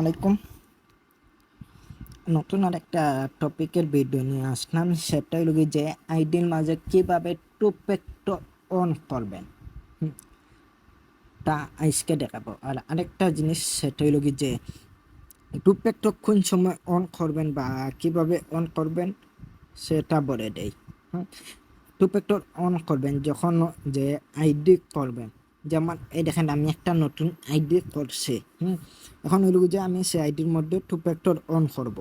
আলাইকুম। নতুন আর একটা টপিকের ভিডিও নিয়ে আসলাম সেটা হলো যে আইডির মাঝে কীভাবে টু ফ্যাক্টর অন করবেন তা আজকে দেখাবো। আর আরেকটা জিনিস সেটা হলো যে টু ফ্যাক্টর কোন সময় অন করবেন বা কীভাবে অন করবেন, সেটা বলে দেই। টু ফ্যাক্টর অন করবেন যখন যে আইডি করবেন। যেমন, এই দেখেন, আমি একটা নতুন আইডি করছি, হুম? এখন হইল যে আমি সেই আইডির মধ্যে টু ফ্যাক্টর অন করব।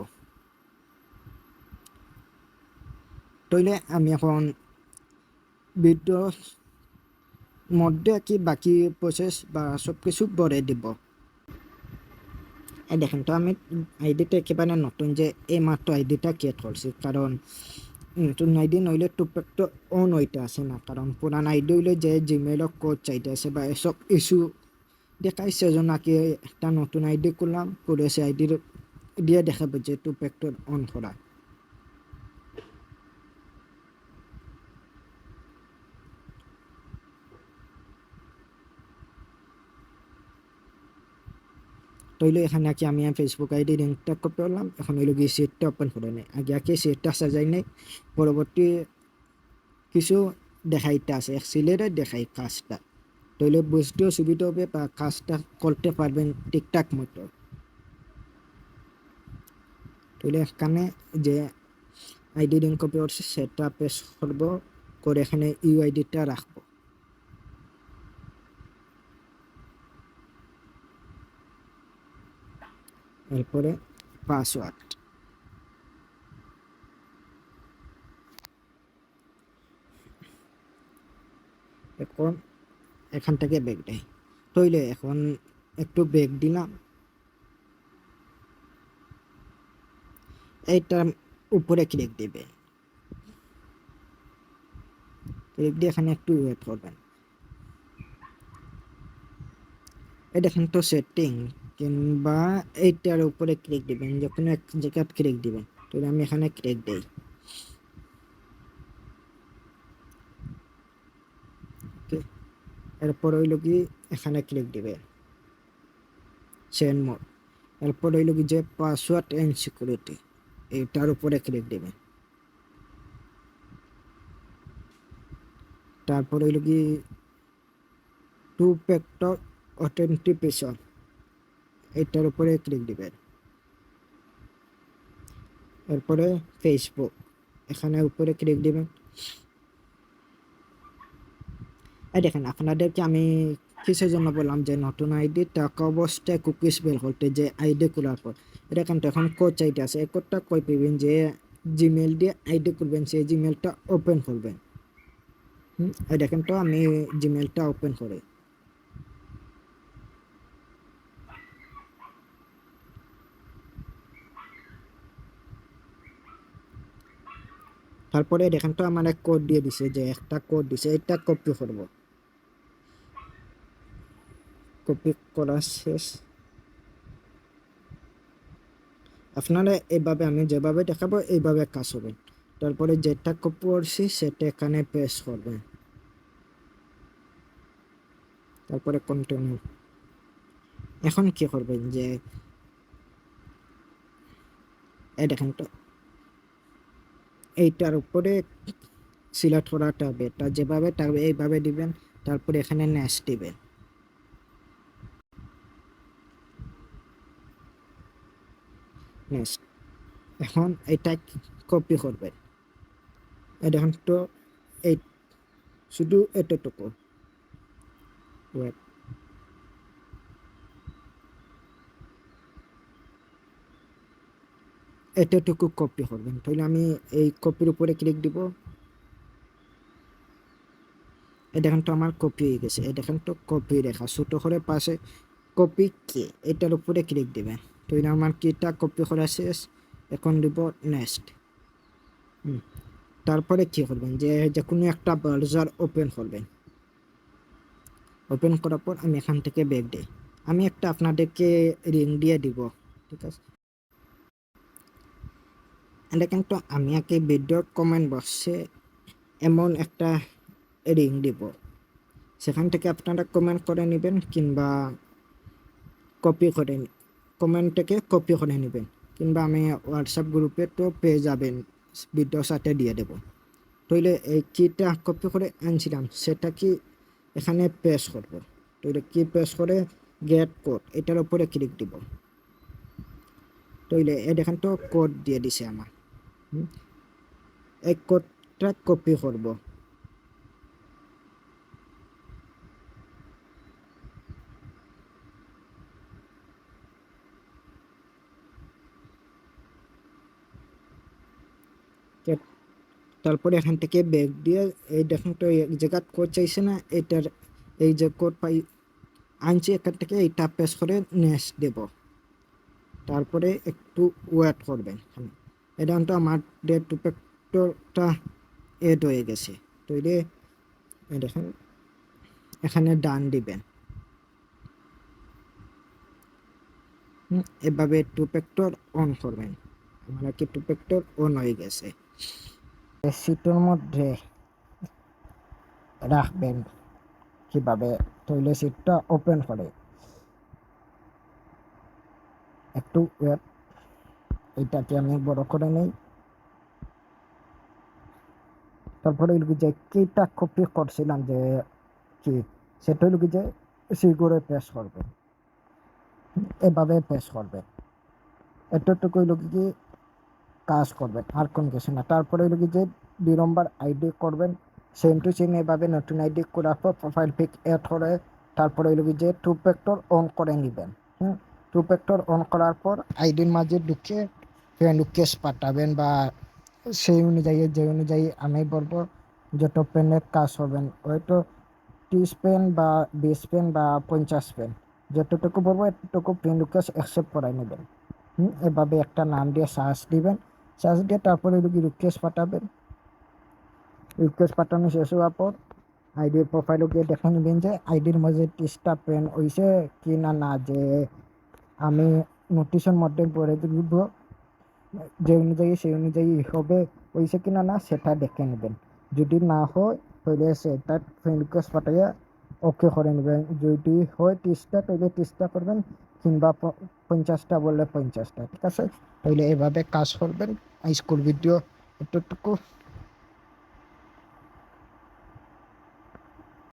তাইলে আমি এখন ভিডিও মধ্যে কি বাকি প্রসেস বা সব কিছু বলে দিব। এই দেখেন, তো আমি আইডিটা একেবারে নতুন যে এই মাত্র আইডিটা ক্রিয়েট করছি, কারণ নতুন আইডি নইলে টুপেকটো অন হইতে আছে না। কারণ পুরান আইডি হইলে যে জিমেইলক কোড চাইতে আছে বা এসব ইস্যু দেখাইছে সেজন্য নাকি একটা নতুন আইডি করলাম করে সে আইডির দিয়ে দেখাবে যে টু অন করা তইলে এখানে কি আমি ফেসবুক আইডি লিঙ্কটা কপি করলাম, এখন হইল গিয়ে সেটটা ওপেন করে নেই। আগে আগে সেটটা সাজাই নেই, পরবর্তী কিছু দেখাইতে আছে সিলেটে দেখাই কাজটা। তইলে বুঝতেও সুবিধা হবে বা কাজটা করতে পারবেন ঠিকঠাক মতো। তইলে এখানে যে আইডি লিঙ্ক কপি করছে, সেটা পেশ করব, করে এখানে ইউ আইডিটা রাখব। এরপরে পাসওয়ার্ড। এখন এখান থেকে ব্যাগ দেয় তইলে এখন একটু ব্যাগ দিলাম। এইটা উপরে ক্লিক দিবে। ক্লিক দিয়ে এখানে একটু ওয়েট করবেন। দেখেন তো সেটিং কিংবা এইটার উপরে ক্লিক দিবেন, যে কোনো এক জায়গায় ক্লিক দিবেন। তো আমি এখানে ক্লিক দেই। এরপর হইল কি? এখানে ক্লিক দিবে। সেন্ড মোড এরপর হইল কি? যে পাসওয়ার্ড অ্যান্ড সিকিউরিটি এইটার উপরে ক্লিক দিবেন। তারপর হইল কি? টু ফ্যাক্টর অথেন্টিকেশন এটার উপরে ক্লিক দিবেন। এরপরে ফেসবুক এখানে উপরে ক্লিক দিবেন। এই দেখেন, আপনাদেরকে আমি কিসের জন্য বললাম যে নতুন আইডি টাকা অবস্থায় কুকিজ বের করতে, যে আইডি খোলার পর। এটা কিন্তু এখন কোড চাইতে আছে। এই কোডটা কই পাবেন? যে জিমেল দিয়ে আইডি করবেন সেই জিমেলটা ওপেন করবেন। হুম, এই দেখেন তো আমি জিমেলটা ওপেন করি। তারপরে দেখেন তো আমার এক কোড দিয়ে দিছে যে একটা কোড দিছে, এটা কপি করব। কপি করা শেষ। আপনারা এইভাবে আমি যেভাবে দেখাবো, এইভাবে কাজ হবে। তারপরে যেটা কপি করছি, সেটা এখানে পেশ করবেন তারপরে কন্টিনিউ এখন কি করবেন যে, এই দেখেন তো। এইটার উপরে সিলেক্ট করাটা হবে। এটা যেভাবে থাকবে এইভাবে দিবেন, তারপরে এখানে নেক্সট দিবেন। নেক্সট এখন এটা কপি করবেন। এই দেখুন তো এই শুধু এতটুকু। ওয়েট এতটুকু কপি করবেন। তাহলে আমি এই কপির উপরে ক্লিক দিব। এই দেখেন তো আমার কপি হয়ে গেছে। এই দেখেন তো কপি রেখা। ছোট করে পাশে কপি কে এটার উপরে ক্লিক দিবেন। তাহলে আমার কিটা কপি করা শেষ। এখন দিব নেক্সট তারপরে কি করবেন? যে যে কোনো একটা ব্রাউজার ওপেন করবেন। ওপেন করার পর আমি এখান থেকে ব্যাগ দিই। আমি একটা আপনাদেরকে রিং দিয়ে দিব। ঠিক আছে? এটা কিন্তু আমি আগে ভিডিওর কমেন্ট বক্সে এমন একটা রিং দিব। সেখান থেকে আপনারা কমেন্ট করে নেবেন কিংবা কপি করে কমেন্ট থেকে কপি করে নেবেন কিংবা আমি হোয়াটসঅ্যাপ গ্রুপে তো পেয়ে যাবেন ভিডিওর সাথে দিয়ে দেব। তাইলে এই কিটা কপি করে আনছিলাম, সেটা কি এখানে পেশ করব? তাইলে কি পেশ করে? গেট কোড এটার উপরে ক্লিক দিব। তাইলে এ দেখেন তো কোড দিয়ে দিছে আমার। এই কোডটা কপি করব। তারপরে এখান থেকে ব্যাগ দিয়ে এই দেখুন তো, এই জায়গা কোড চাইছে না, এটার এই যে কোড পাই আনছি, এখান থেকে এইটা পেস করে নেক্সট দেব। তারপরে একটু ওয়েট করবেন। এটা তো আমার ডে টু ফ্যাক্টরটা এড হয়ে গেছে। তো এই দেখেন, এখানে ডান দিবেন। এভাবে টু ফ্যাক্টর অন করবেন। আমার কি টু অন হয়ে গেছে। সিটের মধ্যে রাখবেন কীভাবে? তৈলে সিটটা ওপেন করে। একটু ওয়েট। এটাকে আমি বড় করে নেই। তারপরে হইল কি যে কিটা কপি করছিলাম যে কি, সেটা হইল যে সিগুরে পেশ করবে। এভাবে পেশ করবে। এতটুকু হইল কি কাজ করবেন আর কোন কিছু না। তারপরে হইল কি যে দুই নম্বর আইডি করবেন সেম টু সেম এভাবে নতুন আইডি করার পর প্রোফাইল পিক অ্যাড করে, তারপরে হইল কি যে টু ফ্যাক্টর অন করে নেবেন। হুম টু ফ্যাক্টর অন করার পর আইডির মাঝে ঢুকে ফ্রেন্ড রিকোয়েস্ট পাঠাবেন বা সেই অনুযায়ী, যে অনুযায়ী আমি বলব, যত পেনের কাজ হবেন হয়তো ত্রিশ পেন বা বিশ পেন বা পঞ্চাশ পেন যতটুকু বলব এতটুকু পেন রিকোয়েস্ট অ্যাকসেপ্ট করাই নেবেন। হুম, এভাবে একটা নাম দিয়ে সার্চ দিবেন, সার্চ দিয়ে তারপরে রিকোয়েস্ট পাঠাবেন রিকোয়েস্ট পাঠানো শেষ হওয়ার পর আইডির প্রোফাইলে গিয়ে দেখে নেবেন যে আইডির মধ্যে ত্রিশটা পেন হয়েছে কি না না যে আমি নোটিশের মধ্যে পড়ে দিব যে অনুযায়ী, সেই অনুযায়ী হবে হয়েছে কি, না না, সেটা দেখে নেবেন। যদি না হয় হইলে সেটা ফ্রেন্ড রিকোয়েস্ট পাঠাইয়া ওকে করে নেবেন। যদি হয় ত্রিশটা তাহলে ত্রিশটা করবেন কিংবা পঞ্চাশটা বললে পঞ্চাশটা, ঠিক আছে? তাহলে এভাবে কাজ করবেন। স্কুল ভিডিও এতটুকু